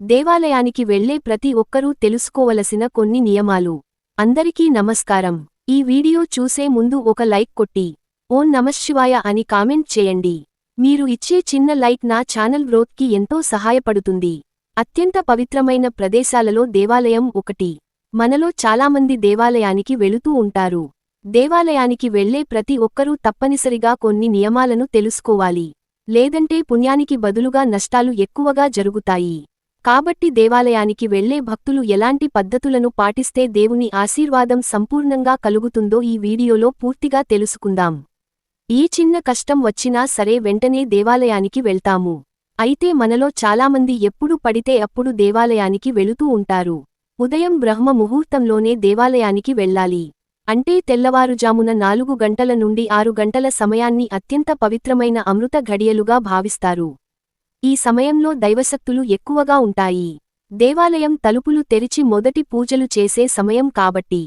దేవాలయానికి వెళ్ళే ప్రతి ఒక్కరూ తెలుసుకోవలసిన కొన్ని నియమాలు. అందరికీ నమస్కారం. ఈ వీడియో చూసే ముందు ఒక లైక్ కొట్టి ఓం నమశివాయ అని కామెంట్ చేయండి. మీరు ఇచ్చే చిన్న లైక్ నా ఛానల్ గ్రోత్కి ఎంతో సహాయపడుతుంది. అత్యంత పవిత్రమైన ప్రదేశాలలో దేవాలయం ఒకటి. మనలో చాలామంది దేవాలయానికి వెళుతూ ఉంటారు. దేవాలయానికి వెళ్ళే ప్రతి ఒక్కరూ తప్పనిసరిగా కొన్ని నియమాలను తెలుసుకోవాలి. లేదంటే పుణ్యానికి బదులుగా నష్టాలు ఎక్కువగా జరుగుతాయి. కాబట్టి దేవాలయానికి వెళ్ళే భక్తులు ఎలాంటి పద్ధతులను పాటిస్తే దేవుని ఆశీర్వాదం సంపూర్ణంగా కలుగుతుందో ఈ వీడియోలో పూర్తిగా తెలుసుకుందాం. ఏ చిన్న కష్టం వచ్చినా సరే వెంటనే దేవాలయానికి వెళ్తాము. అయితే మనలో చాలామంది ఎప్పుడు పడితే అప్పుడు దేవాలయానికి వెళుతూ ఉంటారు. ఉదయం బ్రహ్మ ముహూర్తంలోనే దేవాలయానికి వెళ్ళాలి. అంటే తెల్లవారుజామున నాలుగు గంటల నుండి ఆరు గంటల సమయాన్ని అత్యంత పవిత్రమైన అమృత ఘడియలుగా భావిస్తారు. ఈ సమయంలో దైవశక్తులు ఎక్కువగా ఉంటాయి. దేవాలయం తలుపులు తెరిచి మొదటి పూజలు చేసే సమయం కాబట్టి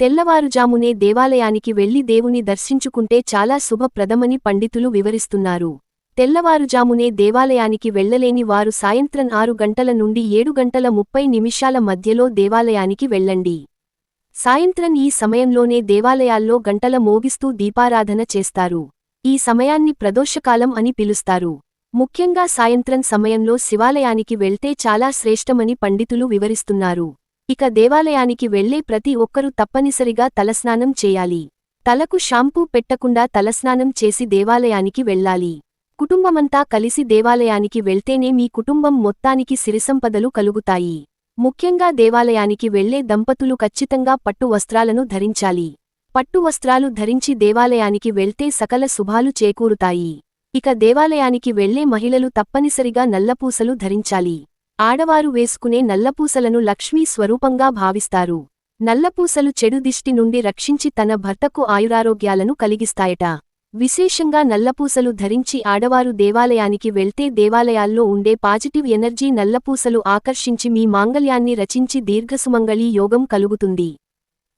తెల్లవారుజామునే దేవాలయానికి వెళ్ళి దేవుని దర్శించుకుంటే చాలా శుభప్రదమని పండితులు వివరిస్తున్నారు. తెల్లవారుజామునే దేవాలయానికి వెళ్ళలేని వారు సాయంత్రం ఆరు గంటల నుండి ఏడు గంటల ముప్పై నిమిషాల మధ్యలో దేవాలయానికి వెళ్ళండి. సాయంత్రం ఈ సమయంలోనే దేవాలయాల్లో గంటల మోగిస్తూ దీపారాధన చేస్తారు. ఈ సమయాన్ని ప్రదోషకాలం అని పిలుస్తారు. ముఖ్యంగా సాయంత్రం సమయంలో శివాలయానికి వెళ్తే చాలా శ్రేష్టమని పండితులు వివరిస్తున్నారు. ఇక దేవాలయానికి వెళ్ళే ప్రతి ఒక్కరూ తప్పనిసరిగా తలస్నానం చేయాలి. తలకు షాంపూ పెట్టకుండా తలస్నానం చేసి దేవాలయానికి వెళ్ళాలి. కుటుంబమంతా కలిసి దేవాలయానికి వెళ్తేనే మీ కుటుంబం మొత్తానికి సిరిసంపదలు కలుగుతాయి. ముఖ్యంగా దేవాలయానికి వెళ్ళే దంపతులు ఖచ్చితంగా పట్టు వస్త్రాలను ధరించాలి. పట్టు వస్త్రాలు ధరించి దేవాలయానికి వెళ్తే సకల శుభాలు చేకూరుతాయి. ఇక దేవాలయానికి వెళ్ళే మహిళలు తప్పనిసరిగా నల్లపూసలు ధరించాలి. ఆడవారు వేసుకునే నల్లపూసలను లక్ష్మీ స్వరూపంగా భావిస్తారు. నల్లపూసలు చెడు దిష్టి నుండి రక్షించి తన భర్తకు ఆయురారోగ్యాలను కలిగిస్తాయట. విశేషంగా నల్లపూసలు ధరించి ఆడవారు దేవాలయానికి వెళ్తే దేవాలయాల్లో ఉండే పాజిటివ్ ఎనర్జీ నల్లపూసలు ఆకర్షించి మీ మాంగల్యాన్ని రచించి దీర్ఘసుమంగళీ యోగం కలుగుతుంది.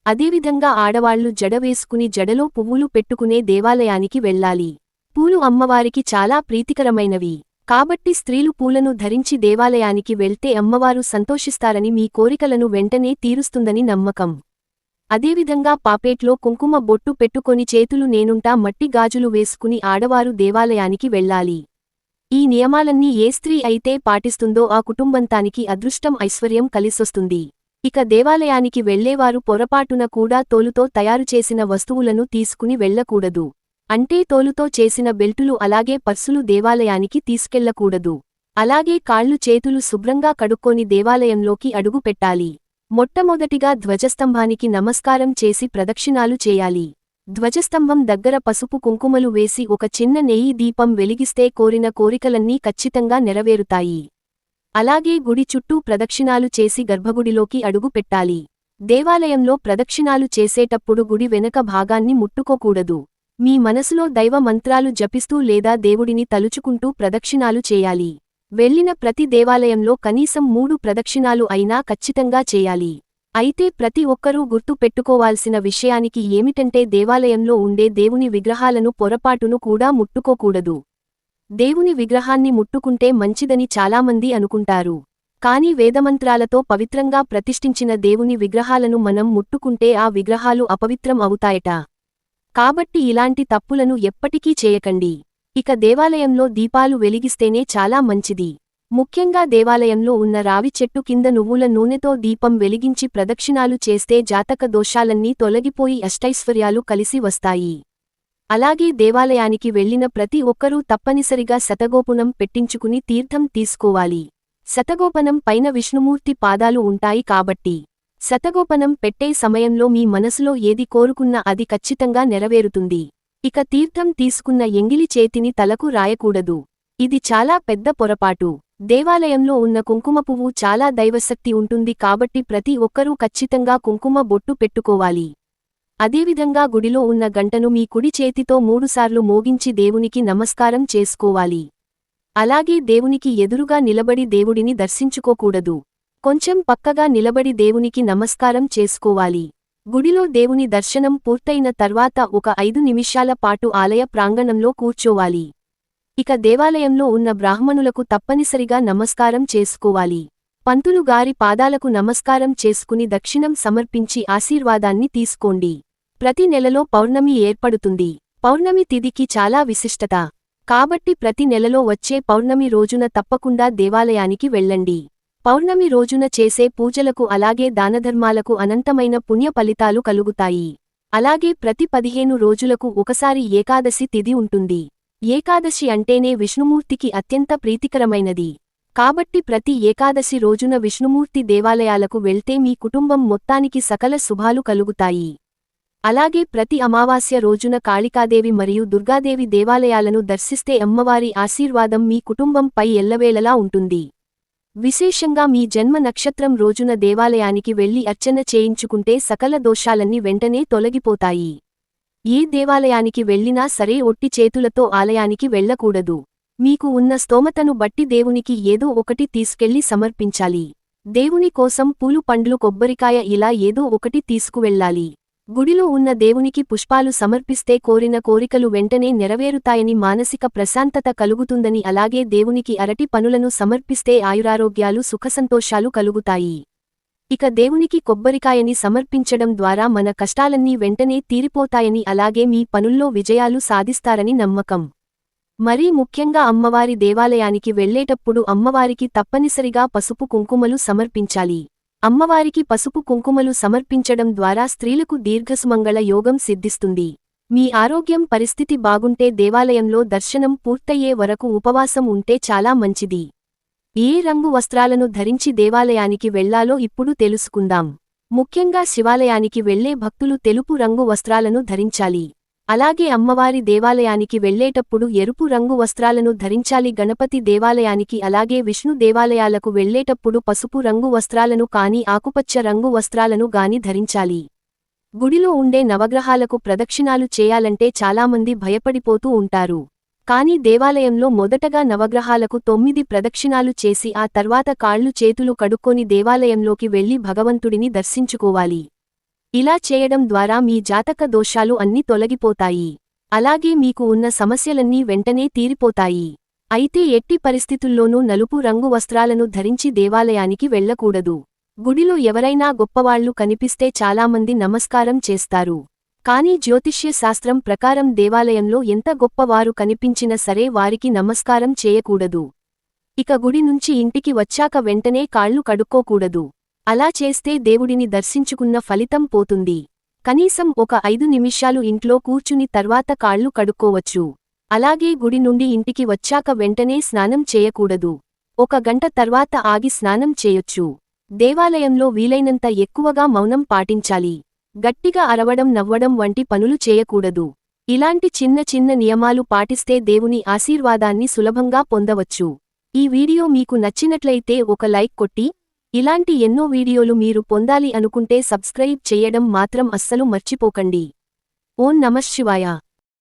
అదేవిధంగా ఆడవాళ్ళు జడ వేసుకుని జడలో పువ్వులు పెట్టుకునే దేవాలయానికి వెళ్ళాలి. పూలు అమ్మవారికి చాలా ప్రీతికరమైనవి. కాబట్టి స్త్రీలు పూలను ధరించి దేవాలయానికి వెళ్తే అమ్మవారు సంతోషిస్తారని మీ కోరికలను వెంటనే తీరుస్తుందని నమ్మకం. అదేవిధంగా పాపేట్లో కుంకుమ బొట్టు పెట్టుకొని చేతులు నేనుంటా మట్టి గాజులు వేసుకుని ఆడవారు దేవాలయానికి వెళ్ళాలి. ఈ నియమాలన్నీ ఏ స్త్రీ అయితే పాటిస్తుందో ఆ కుటుంబంతానికి అదృష్టం ఐశ్వర్యం కలిసొస్తుంది. ఇక దేవాలయానికి వెళ్ళేవారు పొరపాటున కూడా తోలుతో తయారుచేసిన వస్తువులను తీసుకుని వెళ్ళకూడదు అంటే తోలుతో చేసిన బెల్టులు అలాగే పర్సులు దేవాలయానికి తీసుకెళ్ళకూడదు. అలాగే కాళ్ళు చేతులు శుభ్రంగా కడుక్కొని దేవాలయంలోకి అడుగు పెట్టాలి. మొట్టమొదటిగా ధ్వజస్తంభానికి నమస్కారం చేసి ప్రదక్షిణాలు చేయాలి. ధ్వజస్తంభం దగ్గర పసుపు కుంకుమలు వేసి ఒక చిన్న నెయ్యి దీపం వెలిగిస్తే కోరిన కోరికలన్నీ ఖచ్చితంగా నెరవేరుతాయి. అలాగే గుడి చుట్టూ ప్రదక్షిణాలు చేసి గర్భగుడిలోకి అడుగు పెట్టాలి. దేవాలయంలో ప్రదక్షిణాలు చేసేటప్పుడు గుడి వెనక భాగాన్ని ముట్టుకోకూడదు. మీ మనసులో దైవ మంత్రాలు జపిస్తూ లేదా దేవుడిని తలుచుకుంటూ ప్రదక్షిణాలు చేయాలి. వెళ్ళిన ప్రతి దేవాలయంలో కనీసం మూడు ప్రదక్షిణాలు అయినా ఖచ్చితంగా చేయాలి. అయితే ప్రతి ఒక్కరూ గుర్తు పెట్టుకోవాల్సిన విషయానికి ఏమిటంటే దేవాలయంలో ఉండే దేవుని విగ్రహాలను పొరపాటును కూడా ముట్టుకోకూడదు. దేవుని విగ్రహాన్ని ముట్టుకుంటే మంచిదని చాలామంది అనుకుంటారు. కాని వేదమంత్రాలతో పవిత్రంగా ప్రతిష్ఠించిన దేవుని విగ్రహాలను మనం ముట్టుకుంటే ఆ విగ్రహాలు అపవిత్రం అవుతాయట. కాబట్టి ఇలాంటి తప్పులను ఎప్పటికీ చేయకండి. ఇక దేవాలయంలో దీపాలు వెలిగిస్తేనే చాలా మంచిది. ముఖ్యంగా దేవాలయంలో ఉన్న రావి చెట్టు కింద నువ్వుల నూనెతో దీపం వెలిగించి ప్రదక్షిణాలు చేస్తే జాతక దోషాలన్నీ తొలగిపోయి అష్టైశ్వర్యాలు కలిసి వస్తాయి. అలాగే దేవాలయానికి వెళ్ళిన ప్రతి ఒక్కరూ తప్పనిసరిగా శతగోపునం పెట్టించుకుని తీర్థం తీసుకోవాలి. శతగోపనం పైన విష్ణుమూర్తి పాదాలు ఉంటాయి కాబట్టి శతగోపనం పెట్టే సమయంలో మీ మనసులో ఏది కోరుకున్నా అది ఖచ్చితంగా నెరవేరుతుంది. ఇక తీర్థం తీసుకున్న ఎంగిలి చేతిని తలకు రాయకూడదు. ఇది చాలా పెద్ద పొరపాటు. దేవాలయంలో ఉన్న కుంకుమ పువ్వు చాలా దైవశక్తి ఉంటుంది కాబట్టి ప్రతి ఒక్కరూ ఖచ్చితంగా కుంకుమ బొట్టు పెట్టుకోవాలి. అదేవిధంగా గుడిలో ఉన్న గంటను మీ కుడి చేతితో మూడుసార్లు మోగించి దేవునికి నమస్కారం చేసుకోవాలి. అలాగే దేవునికి ఎదురుగా నిలబడి దేవుడిని దర్శించుకోకూడదు. కొంచెం పక్కగా నిలబడి దేవునికి నమస్కారం చేసుకోవాలి. గుడిలో దేవుని దర్శనం పూర్తయిన తర్వాత ఒక ఐదు నిమిషాల పాటు ఆలయ ప్రాంగణంలో కూర్చోవాలి. ఇక దేవాలయంలో ఉన్న బ్రాహ్మణులకు తప్పనిసరిగా నమస్కారం చేసుకోవాలి. పంతులు గారి పాదాలకు నమస్కారం చేసుకుని దక్షిణం సమర్పించి ఆశీర్వాదాన్ని తీసుకోండి. ప్రతి నెలలో పౌర్ణమి ఏర్పడుతుంది. పౌర్ణమి తిథికి చాలా విశిష్టత. కాబట్టి ప్రతి నెలలో వచ్చే పౌర్ణమి రోజున తప్పకుండా దేవాలయానికి వెళ్ళండి. పౌర్ణమి రోజున చేసే పూజలకు అలాగే దానధర్మాలకు అనంతమైన పుణ్య ఫలితాలు కలుగుతాయి. అలాగే ప్రతి పదిహేను రోజులకు ఒకసారి ఏకాదశి తిథి ఉంటుంది. ఏకాదశి అంటేనే విష్ణుమూర్తికి అత్యంత ప్రీతికరమైనది. కాబట్టి ప్రతి ఏకాదశి రోజున విష్ణుమూర్తి దేవాలయాలకు వెళ్తే మీ కుటుంబం మొత్తానికి సకల శుభాలు కలుగుతాయి. అలాగే ప్రతి అమావాస్య రోజున కాళికాదేవి మరియు దుర్గాదేవి దేవాలయాలను దర్శిస్తే అమ్మవారి ఆశీర్వాదం మీ కుటుంబంపై ఎల్లవేళలా ఉంటుంది. విశేషంగా మీ జన్మ నక్షత్రం రోజున దేవాలయానికి వెళ్ళి అర్చన చేయించుకుంటే సకల దోషాలన్నీ వెంటనే తొలగిపోతాయి. ఏ దేవాలయానికి వెళ్ళినా సరే ఒట్టి చేతులతో ఆలయానికి వెళ్ళకూడదు మీకు ఉన్న స్తోమతను బట్టి దేవునికి ఏదో ఒకటి తీసుకెళ్ళి సమర్పించాలి. దేవుని కోసం పూలు పండ్లు కొబ్బరికాయ ఇలా ఏదో ఒకటి తీసుకువెళ్ళాలి గుడిలో ఉన్న దేవునికి పుష్పాలు సమర్పిస్తే కోరిన కోరికలు వెంటనే నెరవేరుతాయని మానసిక ప్రశాంతత కలుగుతుందని అలాగే దేవునికి అరటి పనులను సమర్పిస్తే ఆయురారోగ్యాలు సుఖసంతోషాలు కలుగుతాయి. ఇక దేవునికి కొబ్బరికాయని సమర్పించడం ద్వారా మన కష్టాలన్నీ వెంటనే తీరిపోతాయని అలాగే మీ పనుల్లో విజయాలు సాధిస్తారని నమ్మకం. మరీ ముఖ్యంగా అమ్మవారి దేవాలయానికి వెళ్ళేటప్పుడు అమ్మవారికి తప్పనిసరిగా పసుపు కుంకుమలు సమర్పించాలి. అమ్మవారికి పసుపు కుంకుమలు సమర్పించడం ద్వారా స్త్రీలకు దీర్ఘసుమంగళ యోగం సిద్ధిస్తుంది. మీ ఆరోగ్యం పరిస్థితి బాగుంటే దేవాలయంలో దర్శనం పూర్తయ్యే వరకు ఉపవాసం ఉంటే చాలా మంచిది. ఏ రంగు వస్త్రాలను ధరించి దేవాలయానికి వెళ్ళాలో ఇప్పుడు తెలుసుకుందాం. ముఖ్యంగా శివాలయానికి వెళ్ళే భక్తులు తెలుపు రంగు వస్త్రాలను ధరించాలి. అలాగే అమ్మవారి దేవాలయానికి వెళ్ళేటప్పుడు ఎరుపు రంగు వస్త్రాలను ధరించాలి. గణపతి దేవాలయానికి అలాగే విష్ణు దేవాలయాలకు వెళ్ళేటప్పుడు పసుపు రంగు వస్త్రాలను కాని ఆకుపచ్చ రంగు వస్త్రాలను గాని ధరించాలి. గుడిలో ఉండే నవగ్రహాలకు ప్రదక్షిణాలు చేయాలంటే చాలామంది భయపడిపోతూ ఉంటారు. కాని దేవాలయంలో మొదటగా నవగ్రహాలకు తొమ్మిది ప్రదక్షిణాలు చేసి ఆ తర్వాత కాళ్ళు చేతులు కడుక్కొని దేవాలయంలోకి వెళ్ళి భగవంతుడిని దర్శించుకోవాలి. ఇలా చేయడం ద్వారా మీ జాతక దోషాలు అన్ని తొలగిపోతాయి. అలాగే మీకు ఉన్న సమస్యలన్నీ వెంటనే తీరిపోతాయి. అయితే ఎట్టి పరిస్థితుల్లోనూ నలుపు రంగు వస్త్రాలను ధరించి దేవాలయానికి వెళ్ళకూడదు గుడిలో ఎవరైనా గొప్పవాళ్ళు కనిపిస్తే చాలామంది నమస్కారం చేస్తారు. కానీ జ్యోతిష్య శాస్త్రం ప్రకారం దేవాలయంలో ఎంత గొప్పవారు కనిపించినా సరే వారికి నమస్కారం చేయకూడదు. ఇక గుడి నుంచి ఇంటికి వచ్చాక వెంటనే కాళ్ళు కడుక్కోకూడదు. అలా చేస్తే దేవుడిని దర్శించుకున్న ఫలితం పోతుంది. కనీసం ఒక ఐదు నిమిషాలు ఇంట్లో కూర్చుని తర్వాత కాళ్ళు కడుక్కోవచ్చు. అలాగే గుడి నుండి ఇంటికి వచ్చాక వెంటనే స్నానం చేయకూడదు. ఒక గంట తర్వాత ఆగి స్నానం చేయొచ్చు. దేవాలయంలో వీలైనంత ఎక్కువగా మౌనం పాటించాలి. గట్టిగా అరవడం నవ్వడం వంటి పనులు చేయకూడదు. ఇలాంటి చిన్న చిన్న నియమాలు పాటిస్తే దేవుని ఆశీర్వాదాన్ని సులభంగా పొందవచ్చు. ఈ వీడియో మీకు నచ్చినట్లయితే ఒక లైక్ కొట్టి ఇలాంటి ఎన్నో వీడియోలు మీరు పొందాలి అనుకుంటే సబ్స్క్రైబ్ చెయ్యడం మాత్రం అస్సలు మర్చిపోకండి. ఓం నమఃశివాయ